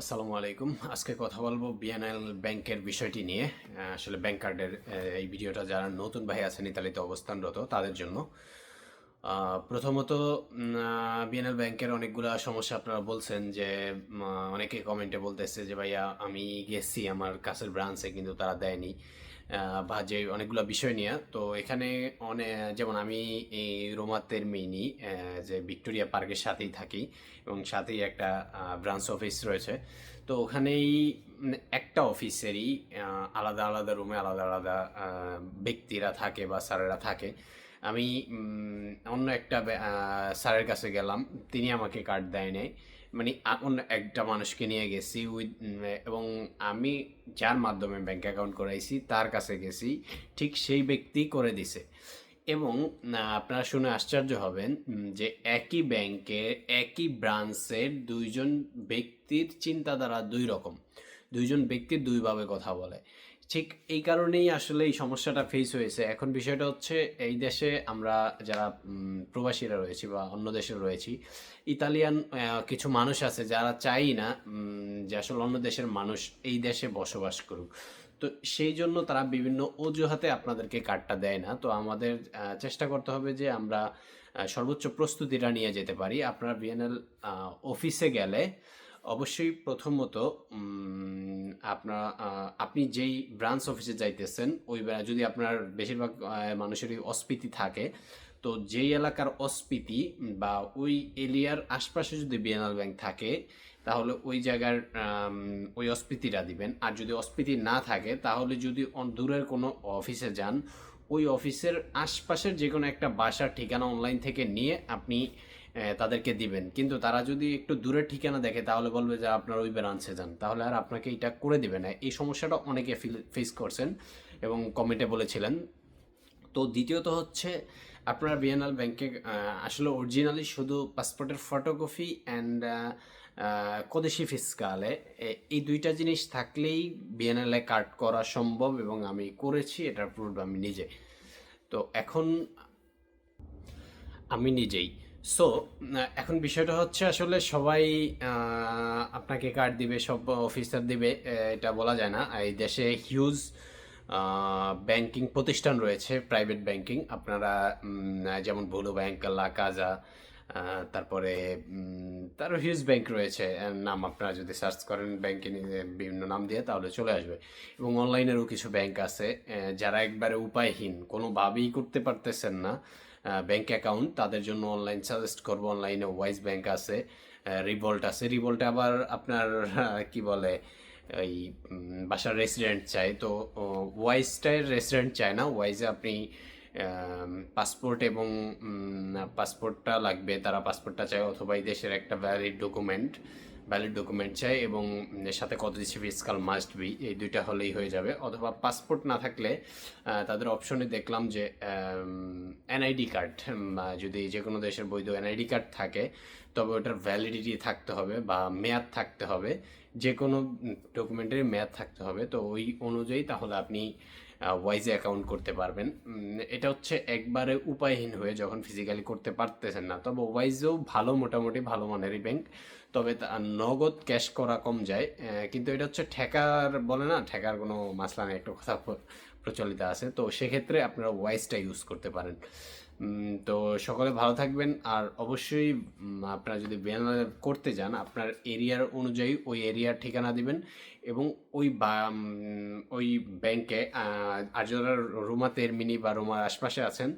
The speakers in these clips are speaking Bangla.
আসসালামু আলাইকুম। আজকে কথা বলব বিএনএল ব্যাংকের বিষয়টি নিয়ে। আসলে ব্যাংক কার্ডের এই ভিডিওটা যারা নতুন ভাই আছেন, ইতালিতে অবস্থানরত, তাদের জন্য। প্রথমত বিএনএল ব্যাংকের অনেকগুলো সমস্যা আপনারা বলছেন যে অনেকে কমেন্টে বলতেছে যে, ভাইয়া, আমি গেছি, আমার কাছের ব্রাঞ্চে কিন্তু তারা দেয়নি। বা যে অনেকগুলো বিষয় নিয়ে। তো এখানে অনেক যেমন আমি এই রোমাতের মিনি যে ভিক্টোরিয়া পার্কের সাথেই থাকি এবং সাথেই একটা ব্রাঞ্চ অফিস রয়েছে। তো ওখানেই একটা অফিসেরই আলাদা আলাদা রুমে আলাদা আলাদা ব্যক্তিরা থাকে বা স্যারেরা থাকে। আমি অন্য একটা স্যারের কাছে গেলাম। তিনি আমাকে কার্ড দেয় নাই। মানে অন্য একটা মানুষকে নিয়ে গেছি উইথ এবং আমি যার মাধ্যমে ব্যাংক অ্যাকাউন্ট করাইছি, তার কাছে গেছি, ঠিক সেই ব্যক্তি করে দিছে। এবং আপনারা শুনে আশ্চর্য হবেন যে একই ব্যাংকে একই ব্রাঞ্চের দুইজন ব্যক্তির চিন্তাধারা দুই রকম। দুইজন ব্যক্তির দুইভাবে কথা বলে। ঠিক এই কারণেই আসলে এই সমস্যাটা ফেস হয়েছে। এখন বিষয়টা হচ্ছে, এই দেশে আমরা যারা প্রবাসীরা রয়েছি বা অন্য দেশে রয়েছি, ইতালিয়ান কিছু মানুষ আছে যারা চাই না যে আসলে অন্য দেশের মানুষ এই দেশে বসবাস করুক। তো সেই জন্য তারা বিভিন্ন অজুহাতে আপনাদেরকে কার্ডটা দেয় না। তো আমাদের চেষ্টা করতে হবে যে আমরা সর্বোচ্চ প্রস্তুতিটা নিয়ে যেতে পারি। আপনারা বিএনএল অফিসে গেলে অবশ্যই প্রথমত আপনার আপনি যেই ব্রাঞ্চ অফিসে যাইতেছেন, ওই যদি আপনার বেশিরভাগ মানুষেরই অস্পিতি থাকে, তো যেই এলাকার অস্পিতি বা ওই এরিয়ার আশপাশে যদি বিএনএল ব্যাংক থাকে, তাহলে ওই জায়গার ওই অস্পিতিটা দিবেন। আর যদি অস্পিতি না থাকে, তাহলে যদি দূরের কোনো অফিসে যান, ওই অফিসের আশপাশের যে কোনো একটা বাসার ঠিকানা অনলাইন থেকে নিয়ে আপনি তাদেরকে দিবেন। কিন্তু তারা যদি একটু দূরের ঠিকানা দেখে, তাহলে বলবে যে আপনার ওই ব্রাঞ্চে যান। তাহলে আর আপনাকে এটা করে দিবে না। এই সমস্যাটা অনেকে ফেস করছেন এবং কমেন্টে বলেছিলেন। তো দ্বিতীয়ত হচ্ছে, আপনার বিএনএল ব্যাংকে আসলে অরিজিনালি শুধু পাসপোর্টের ফটোকপি অ্যান্ড কদেশি ফিসকালে এই দুইটা জিনিস থাকলেই বিএনএল কার্ড করা সম্ভব এবং আমি করেছি, এটার প্রুফ আমি নিজে। তো এখন, আমি নিজেই। সো এখন বিষয়টা হচ্ছে আসলে সবাই আপনাকে কার্ড দিবে, সব অফিসার দিবে এটা বলা যায় না। এই দেশে হিউজ ব্যাংকিং প্রতিষ্ঠান রয়েছে প্রাইভেট ব্যাংকিং আপনারা যেমন ভুলো ব্যাংক লা কাজা তারপরে তারও হিউজ ব্যাংক রয়েছে। নাম আপনারা যদি সার্চ করেন ব্যাংকে বিভিন্ন নাম দিয়ে, তাহলে চলে আসবে। এবং অনলাইনেরও কিছু ব্যাংক আছে যারা একবারে উপায়হীন, কোনোভাবেই করতে পারতেছেন না। ব্যাংক অ্যাকাউন্ট তাদের জন্য অনলাইন সাজেস্ট করব। অনলাইনে ওয়াইজ ব্যাংক আছে রিভল্ট আছে। রিভল্টে আবার আপনার কি বলে, ওই বাসার রেসিডেন্ট চাই তো ওয়াইজটায় রেসিডেন্ট চায় না। ওয়াইজে আপনি পাসপোর্ট এবং পাসপোর্টটা লাগবে। তারা পাসপোর্টটা চায়, অথবা এই দেশের একটা ভ্যালিড ডকুমেন্ট ভ্যালিড ডকুমেন্ট চাই এবং সাথে কত দিচ্ছে ফিজিক্যাল মাস্ট বি এই দুইটা হলেই হয়ে যাবে। অথবা পাসপোর্ট না থাকলে তাদের অপশনে দেখলাম যে এনআইডি কার্ড যদি যে কোনো দেশের বৈধ এনআইডি কার্ড থাকে, তবে ওটার ভ্যালিডিটি থাকতে হবে বা মেয়াদ থাকতে হবে। যে কোনো ডকুমেন্টের মেয়াদ থাকতে হবে, তো ওই অনুযায়ী তাহলে আপনি ওয়াইজে অ্যাকাউন্ট করতে পারবেন। এটা হচ্ছে একবারে উপায়হীন হয়ে যখন ফিজিক্যালি করতে পারতেছেন না, তবে ওয়াইজেও ভালো, মোটামুটি ভালো মানেরই ব্যাংক তবে নগদ ক্যাশ করা কম যায় কিন্তু এটা হচ্ছে ঠেকার বলে না, ঠেকার কোনো মাসলা নেই একটা কথা প্রচলিত আছে, তো সেক্ষেত্রে আপনারা ওয়াইজটা ইউজ করতে পারেন। তো সকলে ভালো থাকবেন। আর অবশ্যই আপনারা যদি বিএনএল করতে যান, আপনার এরিয়ার অনুযায়ী ওই এরিয়ার ঠিকানা দিবেন এবং ওই বা ওই ব্যাংকে আর যারা রোমা তেরমিনি বা রোমার আশপাশে আছেন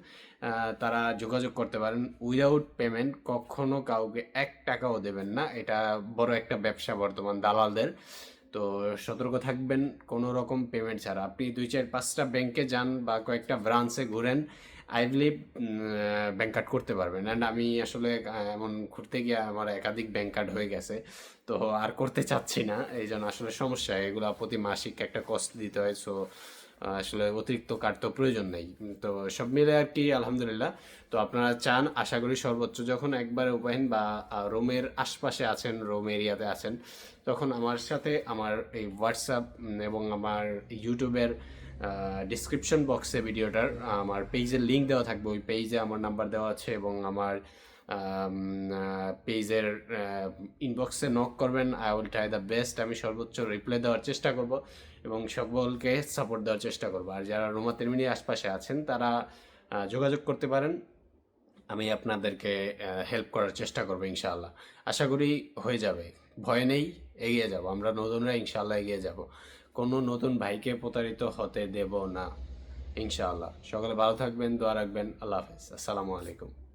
তারা যোগাযোগ করতে পারেন। উইদাউট পেমেন্ট কখনো কাউকে এক টাকাও দেবেন না। এটা বড় একটা ব্যবসা বর্তমান দালালদের। তো সতর্ক থাকবেন কোনো রকম পেমেন্ট ছাড়া। আপনি দুই চার পাঁচটা ব্যাংকে যান বা কয়েকটা ব্রাঞ্চে ঘুরেন আই বিলিভ ব্যাংক কার্ড করতে পারবেন। অ্যান্ড আমি আসলে এমন ঘুরতে গিয়ে আমার একাধিক ব্যাংক কার্ড হয়ে গেছে, তো আর করতে চাচ্ছি না। এই জন্য আসলে সমস্যা, এগুলো প্রতি মাসিক একটা কস্ট দিতে হয়। সো আসলে অতিরিক্ত কার্ড তো প্রয়োজন নেই। তো সব মিলে আর কি, আলহামদুলিল্লাহ। তো আপনারা চান, আশা করি সর্বোচ্চ যখন একবার উপায়ন বা রোমের আশপাশে আছেন, রোম এরিয়াতে আছেন, তখন আমার সাথে আমার এই হোয়াটসঅ্যাপ এবং আমার ইউটিউবের ডিসক্রিপশন বক্সে ভিডিওটার আমার পেজের লিঙ্ক দেওয়া থাকবে। ওই পেজে আমার নাম্বার দেওয়া আছে এবং আমার পেজের ইনবক্সে নক করবেন। I will try the best আমি সর্বোচ্চ রিপ্লাই দেওয়ার চেষ্টা করব এবং সকলকে সাপোর্ট দেওয়ার চেষ্টা করব। আর যারা রোমা তেরমিনি আশপাশে আছেন, তারা যোগাযোগ করতে পারেন। আমি আপনাদেরকে হেল্প করার চেষ্টা করব ইনশাআল্লাহ। আশা করি হয়ে যাবে। ভয় নেই। এগিয়ে যাব, আমরা নতুনরা ইনশাল্লাহ এগিয়ে যাব। কোনো নতুন ভাইকে প্রতারিত হতে দেব না, ইনশাআল্লাহ। সকলে ভালো থাকবেন, দোয়া রাখবেন, আল্লাহ হাফেজ। আসসালামু আলাইকুম।